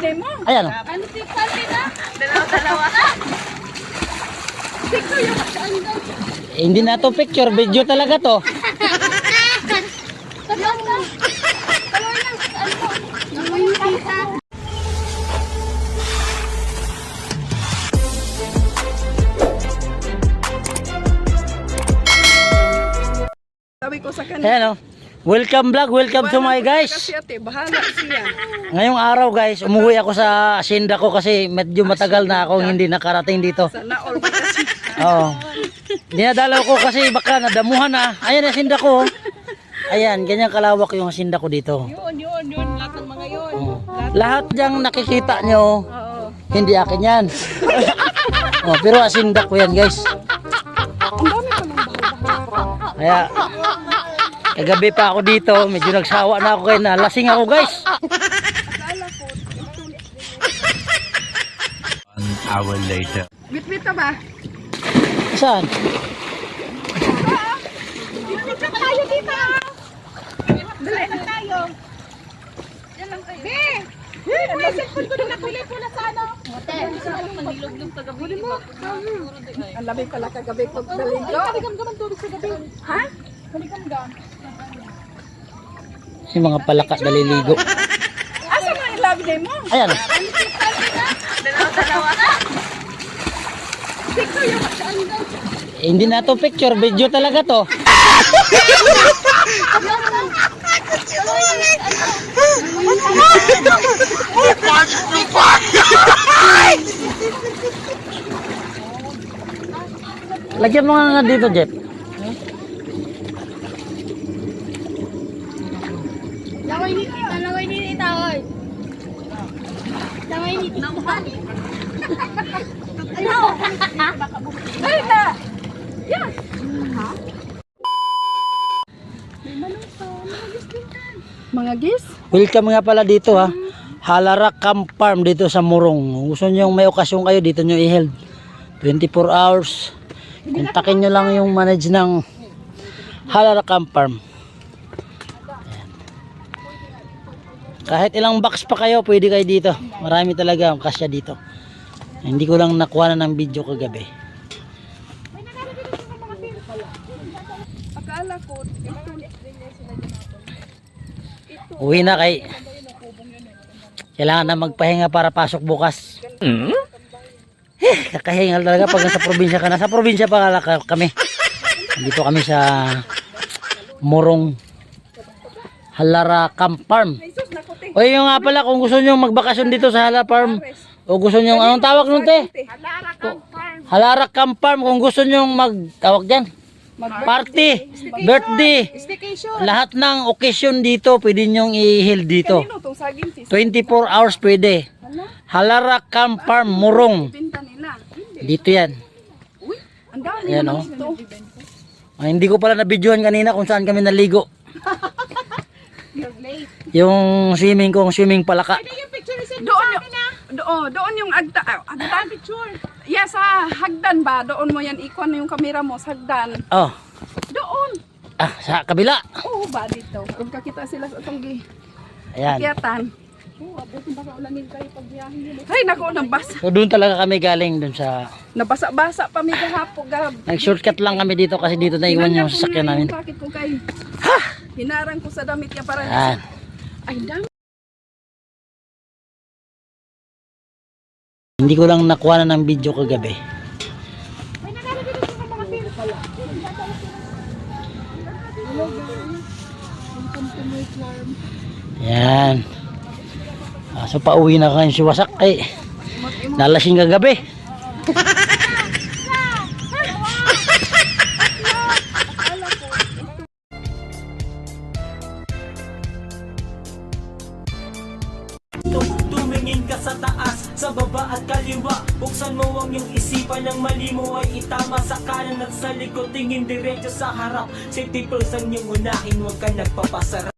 ilagay mo? Ayan o. Ano si Sandy na? Dalawa-dalawa na. Picture yung. Eh, hindi na to picture, video talaga to. Sabi ko sa kanya, Ayan o. Welcome vlog, welcome to my guys. kasi ate, bahala siya. Ngayong araw guys, umuwi ako sa asyenda ko kasi medyo matagal na akong hindi nakarating dito. Sana all kasi. Oo. Dinadalaw ko kasi baka nadamuhan na. Ayan ang asyenda ko. oh. Ayan, ganyan kalawak yung asyenda ko dito. Yun, yun, yun. Lahat ng mga yun. Lahat diyang nakikita nyo, hindi akin yan. oh, pero asinda ko yan guys. Ang dami pa ng bahay. Kaya, kagabi pa ako dito, medyo nagsawa na ako kaya nalasing ako guys. One hour later. Wit-wit na ba? Saan? Wit-wit tayo dito. Dali na tayo. Yan lang tayo. Be! Hey, may cellphone ko na nakulay pula sa ano. Mote. Manilog-log sa gabi. mo. Ang labi pala kagabi pag daling ko. Kaligam-gaman tubig sa gabi. Ha? Yung mga palaka daliligo. Asa yung love day mo? Ayan. Na? Dalawa-dalawa na. Picture yung. Eh, hindi na to picture, video talaga to. Lagyan mo nga dito, Jeff. Laway ni Taway. Ano? Ay na! Mga gis? Welcome nga pala dito ha. Halarak Camp Farm dito sa Murong. Gusto nyo may okasyon kayo dito nyo i-held. 24 hours. Kontakin nyo lang yung manage ng Halarak Camp Farm. Kahit ilang box pa kayo, pwede kayo dito. Marami talaga ang kasya dito. Hindi ko lang nakuha na ng video kagabi. Akala ko, Uwi na kay kailangan na magpahinga para pasok bukas. Eh, kakahingal talaga pag nasa probinsya ka. Nasa probinsya pa kala ka- kami. Dito kami sa Morong Halara Camp Farm. O yun nga pala, kung gusto nyo magbakasyon dito sa Halara Farm, o gusto nyo, anong tawag nun te? Halara kang farm. Halara Camp Farm, kung gusto nyo magtawag dyan, party, birthday, lahat ng occasion dito, pwede nyong i-heal dito. Kanino itong saging sis? 24 hours pwede. Halara Camp Farm, Murong. Dito yan. Ayan o. ito. Ah, hindi ko pala nabidyohan kanina kung saan kami naligo. Yung swimming kong swimming palaka. Yung picture is doon yung, doon, doon yung agda, ah, agdan picture. Yes, sa hagdan ba? Doon mo yan, ikon yung kamera mo sa hagdan. Oh, Doon. ah, sa kabila. Oo ba dito? Kung kakita sila sa itong Ayan. gikyatan. Oo, abutin baka ulanin kayo pag biyahin. Ay, naku, nabasa. So doon talaga kami galing doon sa... Nabasa-basa pa may gahapo, gab. Nag-shortcut lang kami dito kasi dito naiwan yung sasakyan namin. Bakit ko kay... Hinarang ko sa damit niya para... Ayan. Ay, dami. Hindi ko lang nakuha na ng video kagabi. Yan. Ah, so pauwi na kayo si Wasak eh. Nalasing kagabi. ka sa taas, sa baba at kaliwa. Buksan mo ang iyong isipan ng mali mo ay itama Sa kanan at sa likod, tingin diretso sa harap Safety first ang iyong unahin, huwag ka nagpapasarap